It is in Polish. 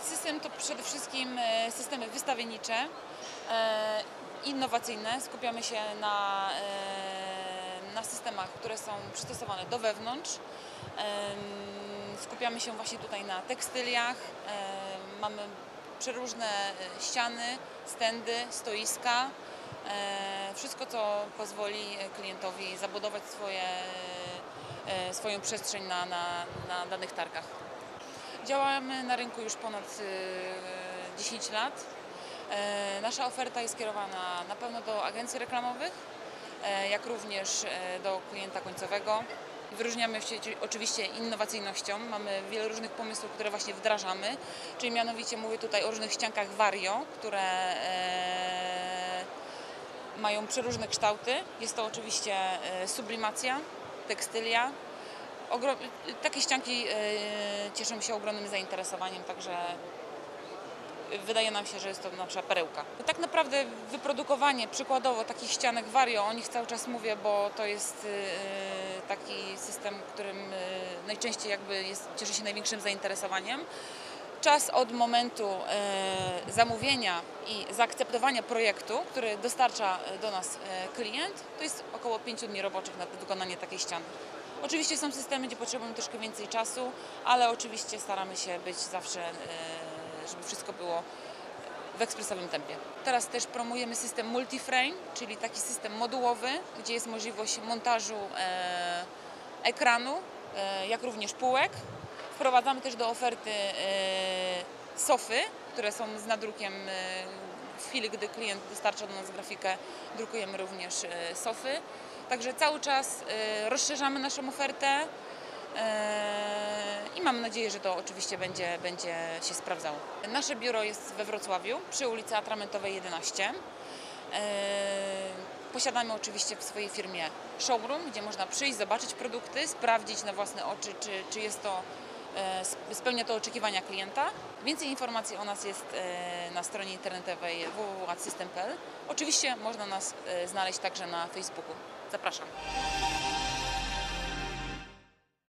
system to przede wszystkim e, systemy wystawiennicze, e, innowacyjne. Skupiamy się na, e, na systemach, które są przystosowane do wewnątrz. Skupiamy się właśnie tutaj na tekstyliach. Mamy przeróżne ściany, stędy, stoiska. Wszystko, co pozwoli klientowi zabudować swoje, swoją przestrzeń na, na, na danych targach. Działamy na rynku już ponad e, 10 lat. E, Nasza oferta jest kierowana na pewno do agencji reklamowych, e, jak również e, do klienta końcowego. Wyróżniamy się ci- oczywiście innowacyjnością. Mamy wiele różnych pomysłów, które właśnie wdrażamy, czyli mianowicie mówię tutaj o różnych ściankach Vario, które mają przeróżne kształty. Jest to oczywiście sublimacja, tekstylia. Ogro... Takie ścianki e, cieszą się ogromnym zainteresowaniem, także wydaje nam się, że jest to nasza perełka. Tak naprawdę wyprodukowanie przykładowo takich ścianek Vario, o nich cały czas mówię, bo to jest e, taki system, którym e, najczęściej jakby jest, cieszy się największym zainteresowaniem. Czas od momentu zamówienia i zaakceptowania projektu, który dostarcza do nas klient, to jest około 5 dni roboczych na wykonanie takiej ściany. Oczywiście są systemy, gdzie potrzebujemy troszkę więcej czasu, ale oczywiście staramy się być zawsze, e, żeby wszystko było w ekspresowym tempie. Teraz też promujemy system multiframe, czyli taki system modułowy, gdzie jest możliwość montażu e, ekranu, e, jak również półek. Wprowadzamy też do oferty sofy, które są z nadrukiem. W chwili, gdy klient dostarcza do nas grafikę, drukujemy również sofy. Także cały czas e, rozszerzamy naszą ofertę e, i mam nadzieję, że to oczywiście będzie, będzie się sprawdzało. Nasze biuro jest we Wrocławiu przy ulicy Atramentowej 11. E, Posiadamy oczywiście w swojej firmie showroom, gdzie można przyjść, zobaczyć produkty, sprawdzić na własne oczy, czy, czy jest to, spełnia to oczekiwania klienta. Więcej informacji o nas jest e, na stronie internetowej www.adsystem.pl. Oczywiście można nas e, znaleźć także na Facebooku. Zapraszam.